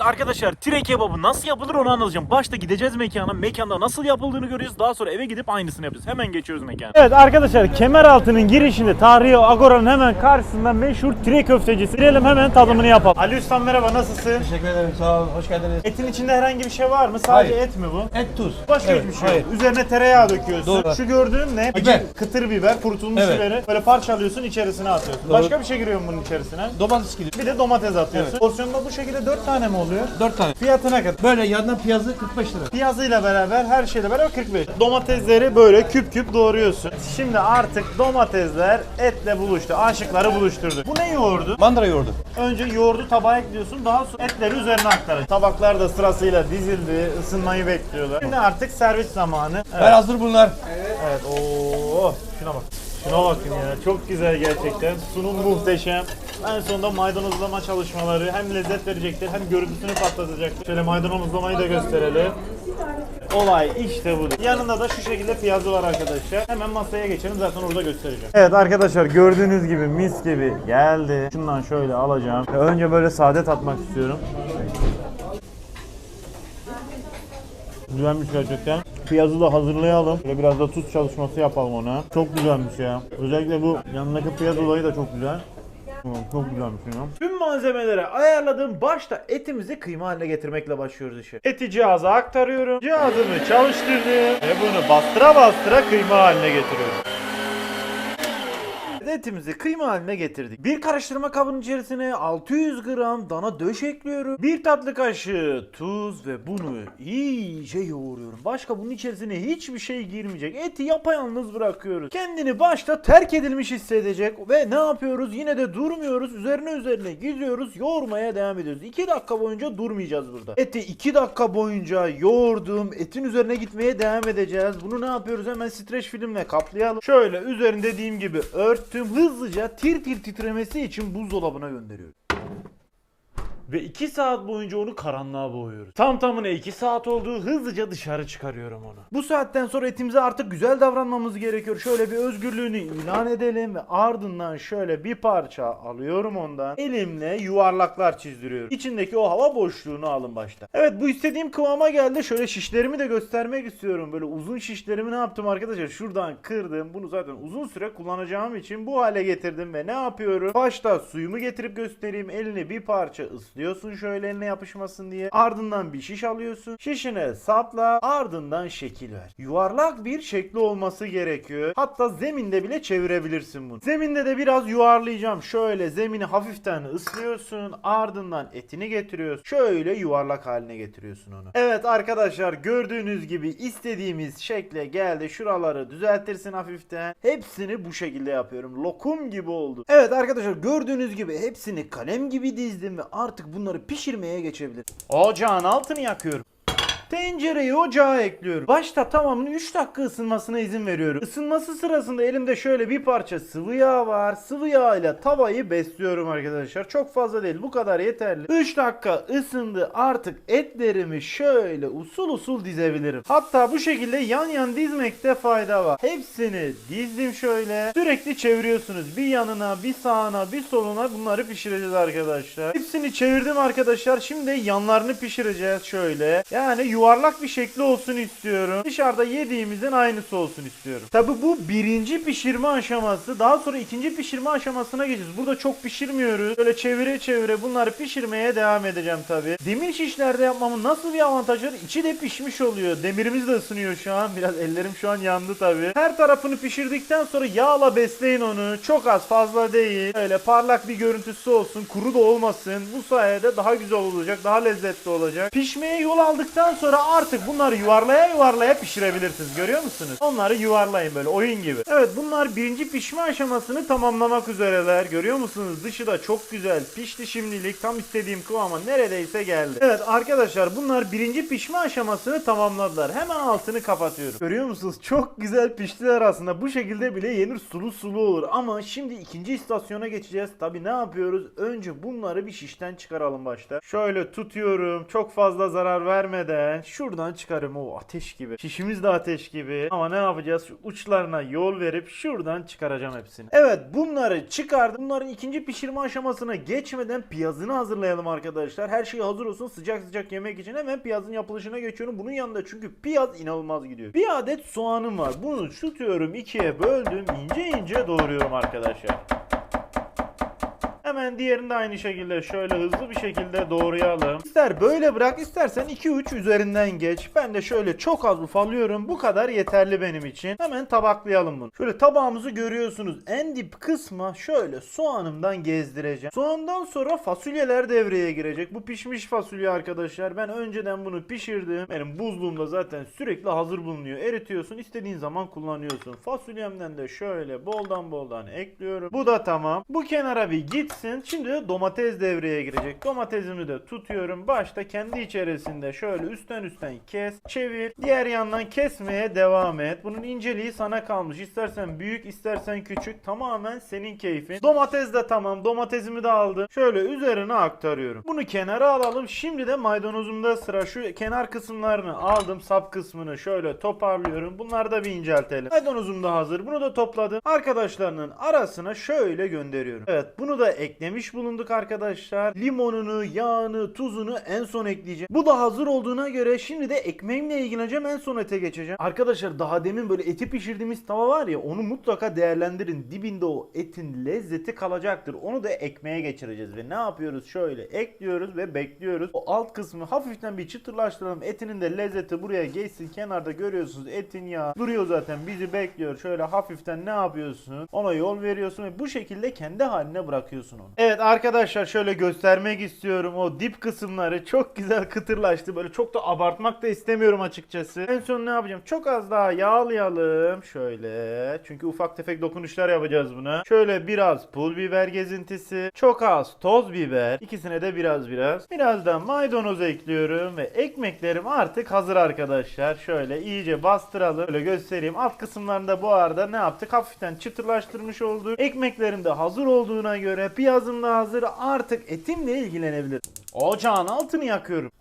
Evet arkadaşlar tire kebabı nasıl yapılır onu anlatacağım. Başta gideceğiz mekana. Mekanda nasıl yapıldığını görüyoruz. Daha sonra eve gidip aynısını yapacağız. Hemen geçiyoruz mekana. Evet arkadaşlar Kemeraltı'nın girişinde tarihi Agora'nın hemen karşısında meşhur tire köftecisi. Girelim hemen tadımını yapalım. Ali Ustam merhaba nasılsın? Teşekkür ederim sağ olun hoş geldiniz. Etin içinde herhangi bir şey var mı? Sadece Hayır. et mi bu? Et tuz. Başka Evet, hiçbir şey hayır. yok. Üzerine tereyağı döküyorsun. Doğru. Şu gördüğün ne? Biber. Kıtır biber, kurutulmuş Evet. biberi. Böyle parçalıyorsun, içerisine atıyorsun. Doğru. Başka bir şey giriyor mu bunun içerisine? Domates gibi. Bir de domates atıyorsun. Evet. Porsiyonda bu şekilde 4 tane mi oluyor? 4 tane. Fiyatı ne kadar? Böyle yandan piyazı 45 lira. Piyazıyla beraber, her şeyle beraber 45. Domatesleri böyle küp küp doğruyorsun. Şimdi artık domatesler etle buluştu. Aşıkları buluşturdu. Bu ne yoğurdu? Mandıra yoğurdu. Önce yoğurdu tabağa ekliyorsun. Daha sonra etleri üzerine aktarıyorsun. Tabaklar da sırasıyla dizildi. ısınmayı bekliyorlar. Şimdi artık servis zamanı. Evet. Ver hazır bunlar. Evet. Oo, şuna bak. Şuna bakın ya. Çok güzel gerçekten. Sunum muhteşem. En sonunda maydanozlama çalışmaları hem lezzet verecektir hem görüntüsünü patlatacaktır. Şöyle maydanozlamayı da gösterelim. Olay işte bu. Yanında da şu şekilde piyazı var arkadaşlar. Hemen masaya geçelim zaten orada göstereceğim. Evet arkadaşlar gördüğünüz gibi mis gibi geldi. Şundan şöyle alacağım. Önce böyle sade tatmak istiyorum. Güzelmiş gerçekten. Piyazı da hazırlayalım. Böyle biraz da tuz çalışması yapalım ona. Çok güzelmiş ya. Özellikle bu yanındaki piyaz olayı da çok güzel. Çok güzelmiş ya. Tüm malzemelere ayarladığım başta etimizi kıyma haline getirmekle başlıyoruz işe. Eti cihaza aktarıyorum. Cihazımı çalıştırdım. Ve bunu bastıra bastıra kıyma haline getiriyorum. Etimizi kıyma haline getirdik. Bir karıştırma kabının içerisine 600 gram dana döş ekliyorum. Bir tatlı kaşığı tuz ve bunu iyice yoğuruyorum. Başka bunun içerisine hiçbir şey girmeyecek. Eti yapayalnız bırakıyoruz. Kendini başta terk edilmiş hissedecek ve ne yapıyoruz? Yine de durmuyoruz. Üzerine üzerine gidiyoruz. Yoğurmaya devam ediyoruz. 2 dakika boyunca durmayacağız burada. Eti 2 dakika boyunca yoğurdum. Etin üzerine gitmeye devam edeceğiz. Bunu ne yapıyoruz? Hemen streç filmle kaplayalım. Şöyle üzerine dediğim gibi örttüm. Hızlıca tir tir titremesi için buzdolabına gönderiyorum. Ve 2 saat boyunca onu karanlığa boğuyoruz. Tam tamına 2 saat oldu. Hızlıca dışarı çıkarıyorum onu. Bu saatten sonra etimize artık güzel davranmamız gerekiyor. Şöyle bir özgürlüğünü ilan edelim ve ardından şöyle bir parça alıyorum ondan. Elimle yuvarlaklar çizdiriyorum. İçindeki o hava boşluğunu alın başta. Evet bu istediğim kıvama geldi. Şöyle şişlerimi de göstermek istiyorum. Böyle uzun şişlerimi ne yaptım arkadaşlar? Şuradan kırdım. Bunu zaten uzun süre kullanacağım için bu hale getirdim ve ne yapıyorum? Başta suyumu getirip göstereyim. Eline bir parça ıslıyorsun şöyle eline yapışmasın diye. Ardından bir şiş alıyorsun. Şişine sapla. Ardından şekil ver. Yuvarlak bir şekli olması gerekiyor. Hatta zeminde bile çevirebilirsin bunu. Zeminde de biraz yuvarlayacağım. Şöyle zemini hafiften ıslıyorsun. Ardından etini getiriyorsun. Şöyle yuvarlak haline getiriyorsun onu. Evet arkadaşlar gördüğünüz gibi istediğimiz şekle geldi. Şuraları düzeltirsin hafiften. Hepsini bu şekilde yapıyorum. Lokum gibi oldu. Evet arkadaşlar gördüğünüz gibi hepsini kalem gibi dizdim ve artık bunları pişirmeye geçebilirim. Ocağın altını yakıyorum. Tencereyi ocağa ekliyorum. Başta tamamını 3 dakika ısınmasına izin veriyorum. Isınması sırasında elimde şöyle bir parça sıvı yağ var. Sıvı yağ ile tavayı besliyorum arkadaşlar. Çok fazla değil bu kadar yeterli. 3 dakika ısındı artık etlerimi şöyle usul usul dizebilirim. Hatta bu şekilde yan yan dizmekte fayda var. Hepsini dizdim şöyle. Sürekli çeviriyorsunuz. Bir yanına bir sağına bir soluna bunları pişireceğiz arkadaşlar. Hepsini çevirdim arkadaşlar. Şimdi yanlarını pişireceğiz şöyle. Yani yuvarlak bir şekli olsun istiyorum. Dışarıda yediğimizin aynısı olsun istiyorum. Tabi bu birinci pişirme aşaması. Daha sonra ikinci pişirme aşamasına geçeceğiz. Burada çok pişirmiyoruz. Böyle çevire çevire bunları pişirmeye devam edeceğim tabi. Demir şişlerde yapmamın nasıl bir avantajı var? İçi de pişmiş oluyor. Demirimiz de ısınıyor şu an. Biraz ellerim şu an yandı tabi. Her tarafını pişirdikten sonra yağla besleyin onu. Çok az fazla değil. Öyle parlak bir görüntüsü olsun. Kuru da olmasın. Bu sayede daha güzel olacak. Daha lezzetli olacak. Pişmeye yol aldıktan sonra artık bunları yuvarlaya yuvarlaya pişirebilirsiniz. Görüyor musunuz? Onları yuvarlayın böyle oyun gibi. Evet bunlar birinci pişme aşamasını tamamlamak üzereler. Görüyor musunuz? Dışı da çok güzel. Pişti şimdilik. Tam istediğim kıvama neredeyse geldi. Evet arkadaşlar bunlar birinci pişme aşamasını tamamladılar. Hemen altını kapatıyorum. Görüyor musunuz? Çok güzel piştiler aslında. Bu şekilde bile yenir sulu sulu olur. Ama şimdi ikinci istasyona geçeceğiz. Tabi ne yapıyoruz? Önce bunları bir şişten çıkaralım başta. Şöyle tutuyorum. Çok fazla zarar vermeden. Ben şuradan çıkarım o ateş gibi. Şişimiz de ateş gibi. Ama ne yapacağız? Şu uçlarına yol verip şuradan çıkaracağım hepsini. Evet bunları çıkardım. Bunların ikinci pişirme aşamasına geçmeden piyazını hazırlayalım arkadaşlar. Her şey hazır olsun sıcak sıcak yemek için hemen piyazın yapılışına geçiyorum. Bunun yanında çünkü piyaz inanılmaz gidiyor. Bir adet soğanım var. Bunu tutuyorum ikiye böldüm. ince ince doğruyorum arkadaşlar. Hemen diğerini de aynı şekilde şöyle hızlı bir şekilde doğrayalım. İster böyle bırak istersen 2-3 üzerinden geç. Ben de şöyle çok az ufalıyorum. Bu kadar yeterli benim için. Hemen tabaklayalım bunu. Şöyle tabağımızı görüyorsunuz. En dip kısma şöyle soğanımdan gezdireceğim. Soğandan sonra fasulyeler devreye girecek. Bu pişmiş fasulye arkadaşlar. Ben önceden bunu pişirdim. Benim buzluğumda zaten sürekli hazır bulunuyor. Eritiyorsun istediğin zaman kullanıyorsun. Fasulyemden de şöyle boldan boldan ekliyorum. Bu da tamam. Bu kenara bir gitsin. Şimdi de domates devreye girecek. Domatesimi de tutuyorum. Başta kendi içerisinde şöyle üstten üstten kes, çevir. Diğer yandan kesmeye devam et. Bunun inceliği sana kalmış. İstersen büyük, istersen küçük. Tamamen senin keyfin. Domates de tamam. Domatesimi de aldım. Şöyle üzerine aktarıyorum. Bunu kenara alalım. Şimdi de maydanozumda sıra. Şu kenar kısımlarını aldım. Sap kısmını şöyle toparlıyorum. Bunları da bir inceltelim. Maydanozum da hazır. Bunu da topladım. Arkadaşlarının arasına şöyle gönderiyorum. Evet bunu da eklemiş bulunduk arkadaşlar. Limonunu, yağını, tuzunu en son ekleyeceğim. Bu da hazır olduğuna göre şimdi de ekmeğimle ilgileneceğim. En son ete geçeceğim. Arkadaşlar daha demin böyle eti pişirdiğimiz tava var ya onu mutlaka değerlendirin. Dibinde o etin lezzeti kalacaktır. Onu da ekmeğe geçireceğiz ve ne yapıyoruz? Şöyle ekliyoruz ve bekliyoruz. O alt kısmı hafiften bir çıtırlaştıralım. Etinin de lezzeti buraya geçsin. Kenarda görüyorsunuz etin yağı duruyor zaten bizi bekliyor. Şöyle hafiften ne yapıyorsun? Ona yol veriyorsun ve bu şekilde kendi haline bırakıyorsun onu. Evet arkadaşlar şöyle göstermek istiyorum. O dip kısımları çok güzel kıtırlaştı. Böyle çok da abartmak da istemiyorum açıkçası. En son ne yapacağım? Çok az daha yağlayalım. Şöyle. Çünkü ufak tefek dokunuşlar yapacağız buna. Şöyle biraz pul biber gezintisi. Çok az toz biber. İkisine de biraz biraz. Biraz da maydanoz ekliyorum ve ekmeklerim artık hazır arkadaşlar. Şöyle iyice bastıralım. Şöyle göstereyim. Alt kısımlarında bu arada ne yaptık? Hafiften çıtırlaştırmış olduk. Ekmeklerim de hazır olduğuna göre piyazım da hazır. Artık etimle ilgilenebilirim. Ocağın altını yakıyorum.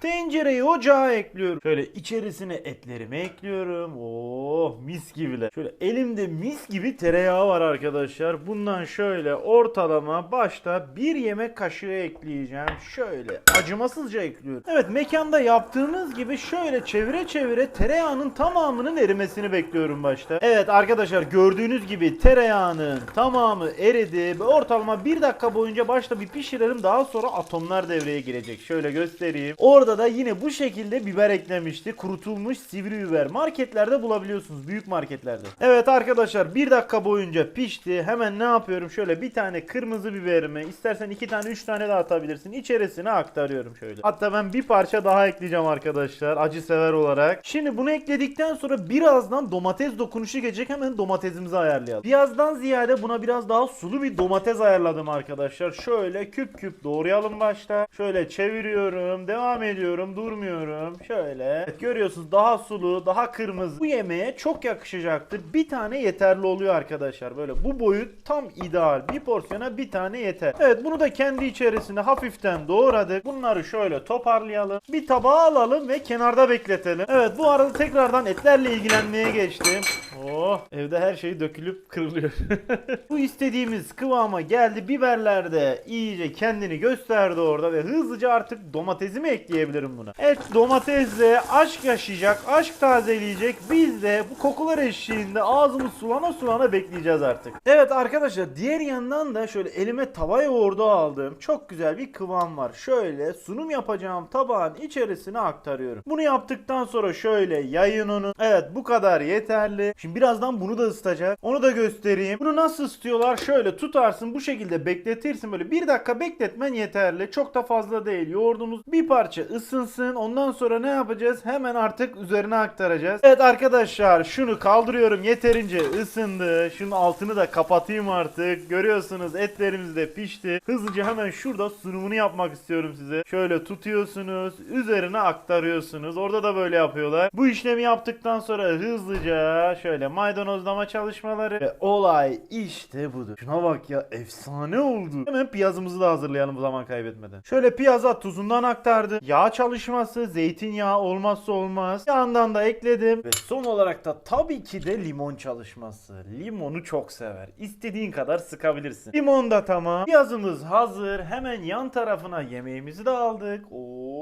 Tencereyi ocağa ekliyorum. Şöyle içerisine etlerimi ekliyorum. Oh mis gibiler. Şöyle elimde mis gibi tereyağı var arkadaşlar. Bundan şöyle ortalama başta bir yemek kaşığı ekleyeceğim. Şöyle acımasızca ekliyorum. Evet mekanda yaptığımız gibi şöyle çevire çevire tereyağının tamamının erimesini bekliyorum başta. Evet arkadaşlar gördüğünüz gibi tereyağının tamamı eridi ortalama bir dakika boyunca başta bir pişirelim daha sonra atomlar devreye girecek. Şöyle göstereyim. Orada da yine bu şekilde biber eklemişti. Kurutulmuş sivri biber. Marketlerde bulabiliyorsunuz. Büyük marketlerde. Evet arkadaşlar bir dakika boyunca pişti. Hemen ne yapıyorum? Şöyle bir tane kırmızı biberimi istersen iki tane üç tane de atabilirsin. İçerisine aktarıyorum şöyle. Hatta ben bir parça daha ekleyeceğim arkadaşlar. Acı sever olarak. Şimdi bunu ekledikten sonra birazdan domates dokunuşu gelecek. Hemen domatesimizi ayarlayalım. Birazdan ziyade buna biraz daha sulu bir domates ayarladım arkadaşlar. Şöyle küp küp doğrayalım başta. Şöyle çeviriyorum. Devam ediyorum. Durmuyorum. Şöyle. Evet, görüyorsunuz daha sulu, daha kırmızı. Bu yemeğe çok yakışacaktır. Bir tane yeterli oluyor arkadaşlar. Böyle bu boyut tam ideal. Bir porsiyona bir tane yeter. Evet bunu da kendi içerisinde hafiften doğradık. Bunları şöyle toparlayalım. Bir tabağa alalım ve kenarda bekletelim. Evet bu arada tekrardan etlerle ilgilenmeye geçtim. Oh evde her şey dökülüp kırılıyor. bu istediğimiz kıvama geldi. Biberler de iyice kendini gösterdi orada ve hızlıca artık domatesimi ekleyebilirim buna. Evet domatesle aşk yaşayacak, aşk tazeleyecek. Biz de bu kokular eşliğinde ağzımız sulana sulana bekleyeceğiz artık. Evet arkadaşlar diğer yandan da şöyle elime tava yoğurdu aldım. Çok güzel bir kıvam var. Şöyle sunum yapacağım tabağın içerisine aktarıyorum. Bunu yaptıktan sonra şöyle yayın onu. Evet bu kadar yeterli. Şimdi birazdan bunu da ısıtacak. Onu da göstereyim. Bunu nasıl ısıtıyorlar? Şöyle tutarsın bu şekilde bekletirsin. Böyle bir dakika bekletmen yeterli. Çok da fazla değil. Yoğurdumuz bir parça ısınsın. Ondan sonra ne yapacağız? Hemen artık üzerine aktaracağız. Evet arkadaşlar şunu kaldırıyorum. Yeterince ısındı. Şunun altını da kapatayım artık. Görüyorsunuz etlerimiz de pişti. Hızlıca hemen şurada sunumunu yapmak istiyorum size. Şöyle tutuyorsunuz. Üzerine aktarıyorsunuz. Orada da böyle yapıyorlar. Bu işlemi yaptıktan sonra hızlıca şöyle maydanozlama çalışmaları ve olay işte budur. Şuna bak ya efsane oldu. Hemen piyazımızı da hazırlayalım bu zaman kaybetmeden. Şöyle piyaza tuzundan aktardı. Yağ yağ çalışması, zeytinyağı olmazsa olmaz. Yandan da ekledim. Ve son olarak da tabii ki de limon çalışması. Limonu çok sever. İstediğin kadar sıkabilirsin. Limon da tamam. Piyazımız hazır. Hemen yan tarafına yemeğimizi de aldık. Oo,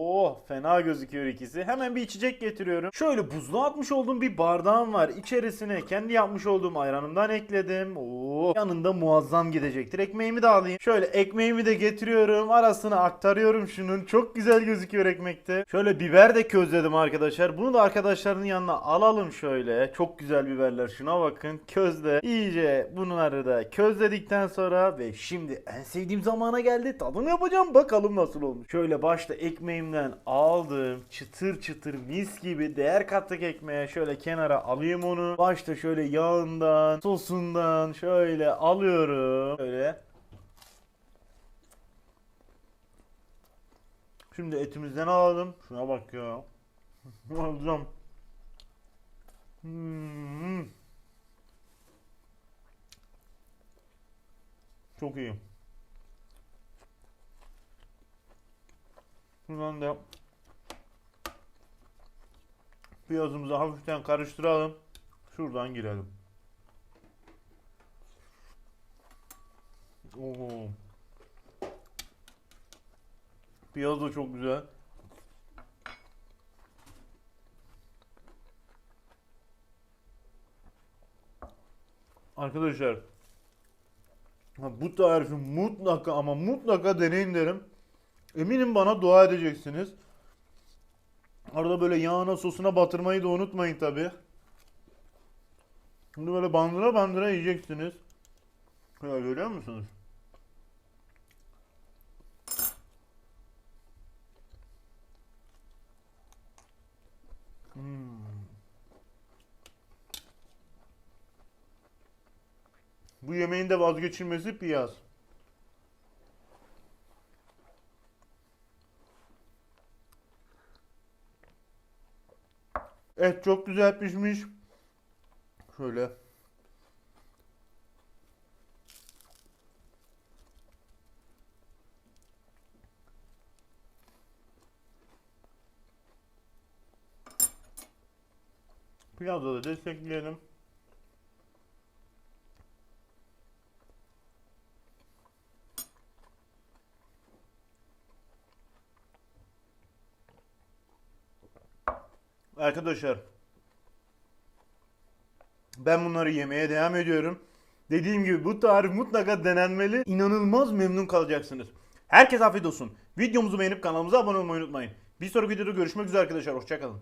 fena gözüküyor ikisi. Hemen bir içecek getiriyorum. Şöyle buzluğa atmış olduğum bir bardağım var. İçerisine kendi yapmış olduğum ayranımdan ekledim. Oo, yanında muazzam gidecektir. Ekmeğimi de alayım. Şöyle ekmeğimi de getiriyorum. Arasına aktarıyorum şunun. Çok güzel gözüküyor ekmekte. Şöyle biber de közledim arkadaşlar. Bunu da arkadaşlarının yanına alalım şöyle. Çok güzel biberler. Şuna bakın. Közle. İyice bunları da közledikten sonra ve şimdi en sevdiğim zamana geldi. Tadım yapacağım. Bakalım nasıl olmuş. Şöyle başta ekmeğimden aldım. Çıtır çıtır mis gibi değer kattık ekmeğe. Şöyle kenara alayım onu. Başta şöyle yağından, sosundan şöyle alıyorum. Şöyle Şimdi etimizden alalım. Şuna bak ya. Muazzam. Hmm. Çok iyi. Şuradan da piyazımızı hafiften karıştıralım. Şuradan girelim. Oo. Piyaz da çok güzel. Arkadaşlar bu tarifi mutlaka ama mutlaka deneyin derim. Eminim bana dua edeceksiniz. Arada böyle yağına sosuna batırmayı da unutmayın tabi. Şimdi böyle bandıra bandıra yiyeceksiniz. Ya görüyor musunuz? Hmm. Bu yemeğin de vazgeçilmesi piyaz. Et çok güzel pişmiş. Şöyle. Piyazda da destekleyelim. Arkadaşlar ben bunları yemeye devam ediyorum. Dediğim gibi bu tarif mutlaka denenmeli. İnanılmaz memnun kalacaksınız. Herkes afiyet olsun. Videomuzu beğenip kanalımıza abone olmayı unutmayın. Bir sonraki videoda görüşmek üzere arkadaşlar. Hoşçakalın.